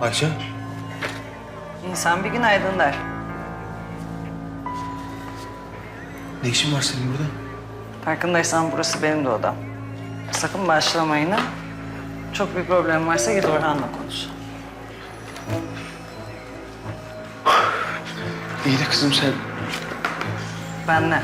Ayça. İnsan bir gün aydınlar. Ne işin var senin burada? Farkındaysan burası benim de odam. Sakın başlamayın ha. Çok bir problem varsa git Orhan'la konuş. İyi de kızım sen... Ben ne?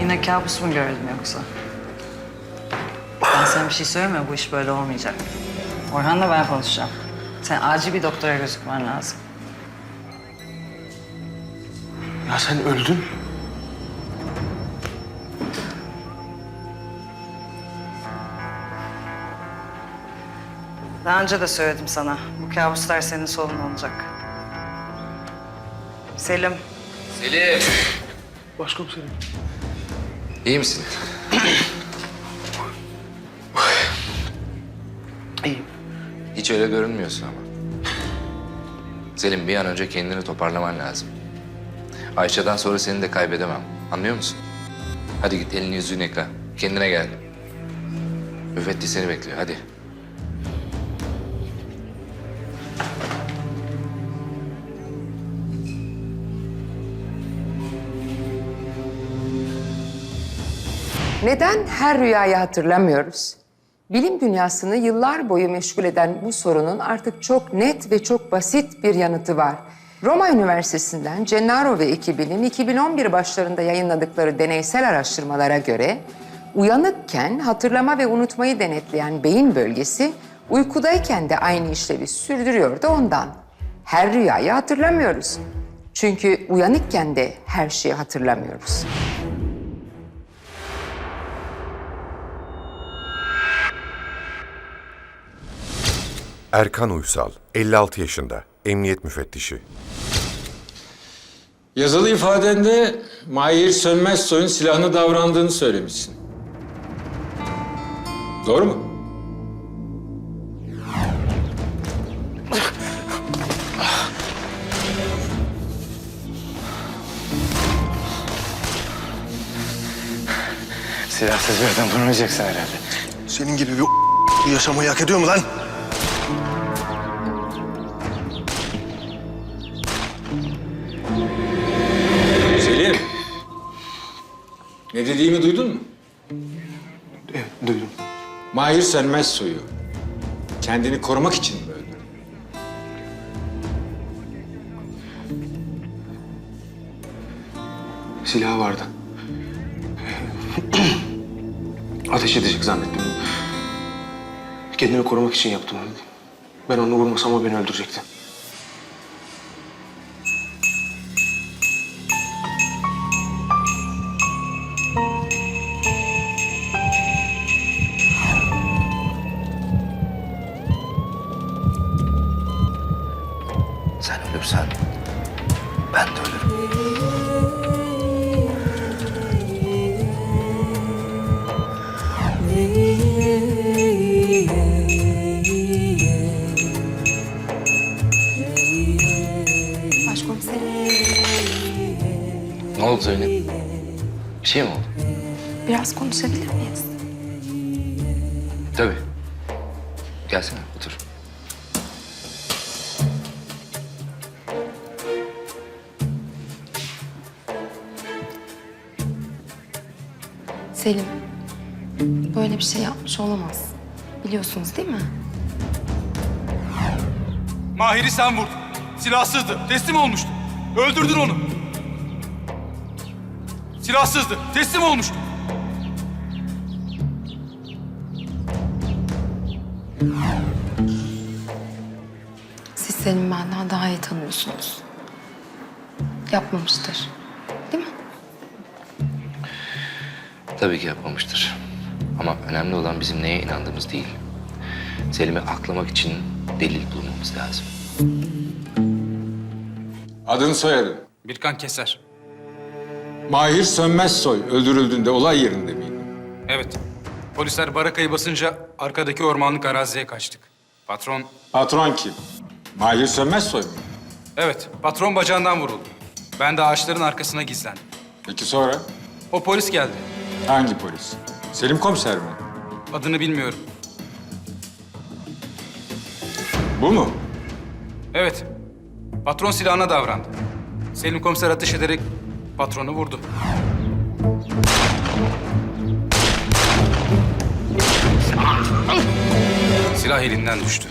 Yine kabus mu gördün yoksa? Ben sana bir şey söyleyeyim mi? Bu iş böyle olmayacak. Orhan'la ben konuşacağım. Sen acil bir doktora gözükmen lazım. Ya sen öldün. Daha önce de söyledim sana. Bu kabuslar senin sonun olacak. Selim, Selim. Başkomiserim. İyi misin? İyiyim. Hiç öyle görünmüyorsun ama. Selim bir an önce kendini toparlaman lazım. Ayşe'den sonra seni de kaybedemem. Anlıyor musun? Hadi git elini yüzünü yıka. Kendine gel. Müfettiş seni bekliyor. Hadi. Neden her rüyayı hatırlamıyoruz? Bilim dünyasını yıllar boyu meşgul eden bu sorunun artık çok net ve çok basit bir yanıtı var. Roma Üniversitesi'nden Gennaro ve ekibinin 2011 başlarında yayınladıkları deneysel araştırmalara göre uyanıkken hatırlama ve unutmayı denetleyen beyin bölgesi uykudayken de aynı işlevi sürdürüyor da ondan. Her rüyayı hatırlamıyoruz. Çünkü uyanıkken de her şeyi hatırlamıyoruz. Erkan Uysal, 56 yaşında, emniyet müfettişi. Yazılı ifadende Mahir Sönmezsoy'un silahını davrandığını söylemişsin. Doğru mu? Silahsız bir adam vurmayacaksın herhalde. Senin gibi bir yaşamayı hak ediyor mu lan? Ne dediğimi duydun mu? Evet, duydum. Mahir Sönmezsoy'u kendini korumak için mi öldürdün? Silahı vardı. Ateş edecek zannettim. Kendimi korumak için yaptım. Ben onu vurmasam o beni öldürecekti. Oldu Zeynep? Bir şey mi oldu? biraz konuşabilir miyiz? Tabii. Gelsene otur. Selim, böyle bir şey yapmış olamaz. Biliyorsunuz değil mi? Mahir'i sen vurdun. Silahsızdı. Teslim olmuştu. Öldürdün onu. Silahsızdı. Teslim olmuştu. Siz Selim'i benden daha iyi tanıyorsunuz. Yapmamıştır. Değil mi? Tabii ki yapmamıştır. Ama önemli olan bizim neye inandığımız değil. Selim'i aklamak için delil bulmamız lazım. Adın soyadın. Birkan Keser. Mahir Sönmezsoy öldürüldüğünde olay yerinde miydin? Evet. Polisler barakayı basınca arkadaki ormanlık araziye kaçtık. Patron... Patron kim? Mahir Sönmezsoy mu? Evet, patron bacağından vuruldu. Ben de ağaçların arkasına gizlendim. Peki sonra? O polis geldi. Hangi polis? Selim komiser mi? Adını bilmiyorum. Bu mu? Evet. Patron silahına davrandı. Selim komiser ateş ederek patronu vurdu. Silah elinden düştü.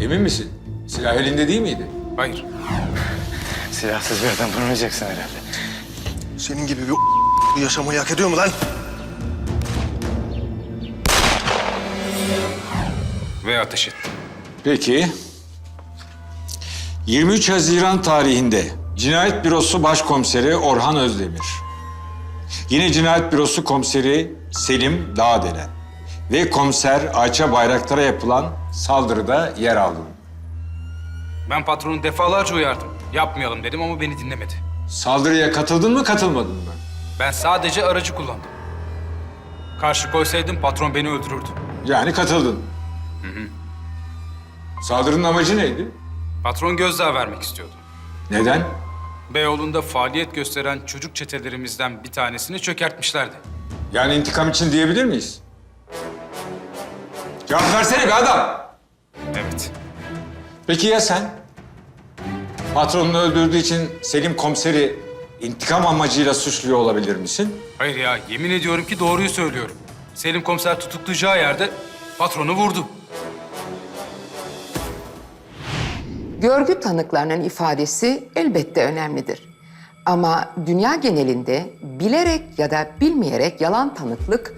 Emin misin? Silah elinde değil miydi? Hayır. Silahsız bir adam vurmayacaksın herhalde. Senin gibi bir yaşamayı hak ediyor mu lan? Ve ateş etti. Peki. 23 Haziran tarihinde Cinayet Bürosu Başkomiseri Orhan Özdemir. Yine Cinayet Bürosu Komiseri Selim Dağdelen ve Komiser Ayça Bayraktar'a yapılan saldırıda yer aldın. Ben patronu defalarca uyardım. Yapmayalım dedim ama beni dinlemedi. Saldırıya katıldın mı katılmadın mı? Ben sadece aracı kullandım. Karşı koysaydım patron beni öldürürdü. Yani katıldın. Saldırının amacı neydi? Patron gözdağı vermek istiyordu. Neden? Beyoğlu'nda faaliyet gösteren çocuk çetelerimizden bir tanesini çökertmişlerdi. Yani intikam için diyebilir miyiz? Cevap versene be adam! Evet. Peki ya sen? Patronunu öldürdüğü için Selim komiseri intikam amacıyla suçluyor olabilir misin? Hayır ya, yemin ediyorum ki doğruyu söylüyorum. Selim komiser tutuklayacağı yerde patronu vurdu. Görgü tanıklarının ifadesi elbette önemlidir. Ama dünya genelinde bilerek ya da bilmeyerek yalan tanıklık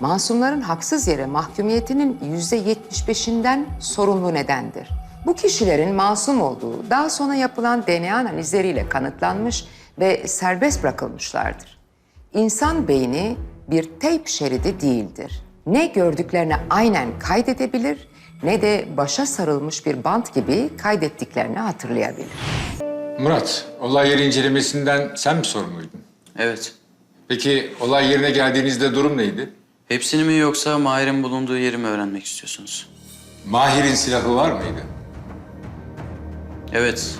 masumların haksız yere mahkumiyetinin yüzde yetmiş beşinden sorumlu nedendir. Bu kişilerin masum olduğu daha sonra yapılan DNA analizleriyle kanıtlanmış ve serbest bırakılmışlardır. İnsan beyni bir teyp şeridi değildir. Ne gördüklerini aynen kaydedebilir ne de başa sarılmış bir bant gibi kaydettiklerini hatırlayabilir. Murat, olay yeri incelemesinden sen mi sorumluydun? Evet. Peki olay yerine geldiğinizde durum neydi? Hepsini mi yoksa Mahir'in bulunduğu yeri mi öğrenmek istiyorsunuz? Mahir'in silahı var mıydı? Evet.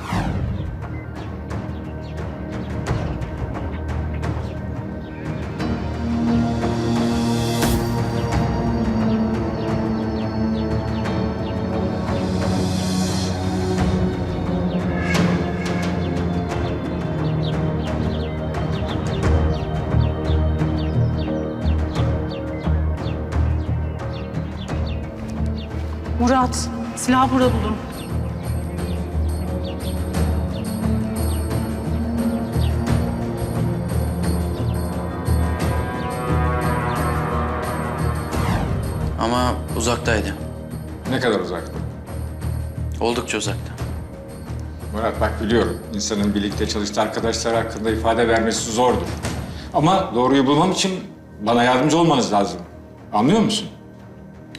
Murat, silah burada buldum. Ama uzaktaydı. Ne kadar uzakta? Oldukça uzakta. Murat bak biliyorum, insanın birlikte çalıştığı arkadaşlar hakkında ifade vermesi zordur. Ama doğruyu bulmam için bana yardımcı olmanız lazım. Anlıyor musun?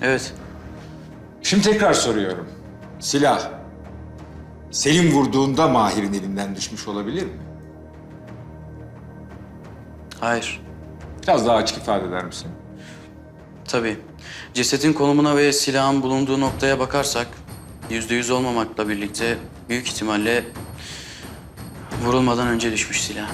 Evet. Şimdi tekrar soruyorum. Silah, Selim vurduğunda Mahir'in elinden düşmüş olabilir mi? Hayır. Biraz daha açık ifade eder misin? Tabii. Cesetin konumuna ve silahın bulunduğu noktaya bakarsak... ...yüzde yüz olmamakla birlikte büyük ihtimalle... ...vurulmadan önce düşmüş silah.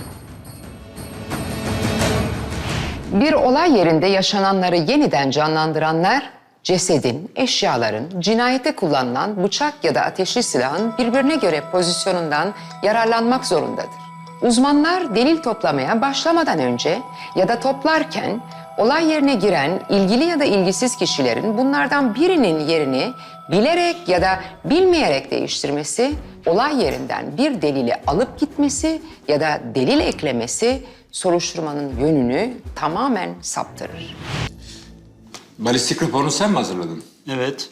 Bir olay yerinde yaşananları yeniden canlandıranlar cesedin, eşyaların, cinayete kullanılan bıçak ya da ateşli silahın birbirine göre pozisyonundan yararlanmak zorundadır. Uzmanlar delil toplamaya başlamadan önce ya da toplarken olay yerine giren ilgili ya da ilgisiz kişilerin bunlardan birinin yerini bilerek ya da bilmeyerek değiştirmesi, olay yerinden bir delili alıp gitmesi ya da delil eklemesi soruşturmanın yönünü tamamen saptırır. Balistik raporunu sen mi hazırladın? Evet.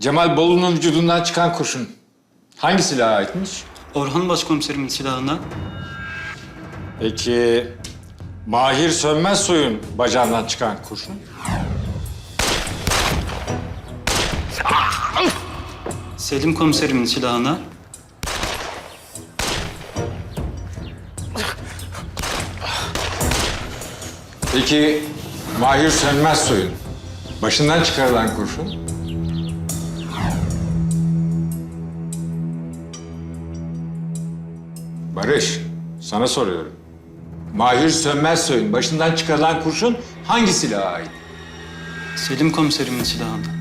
Cemal Bolu'nun vücudundan çıkan kurşun hangi silaha aitmiş? Orhan Başkomiserimin silahına. Peki Mahir Sönmez Soy'un bacağından çıkan kurşun? Selim komiserimin silahına. Peki Mahir Sönmez Soy'un Başından çıkarılan kurşun. Barış, sana soruyorum. Mahir Sönmez Soy'un başından çıkarılan kurşun hangi silaha ait? Selim komiserimin silahında.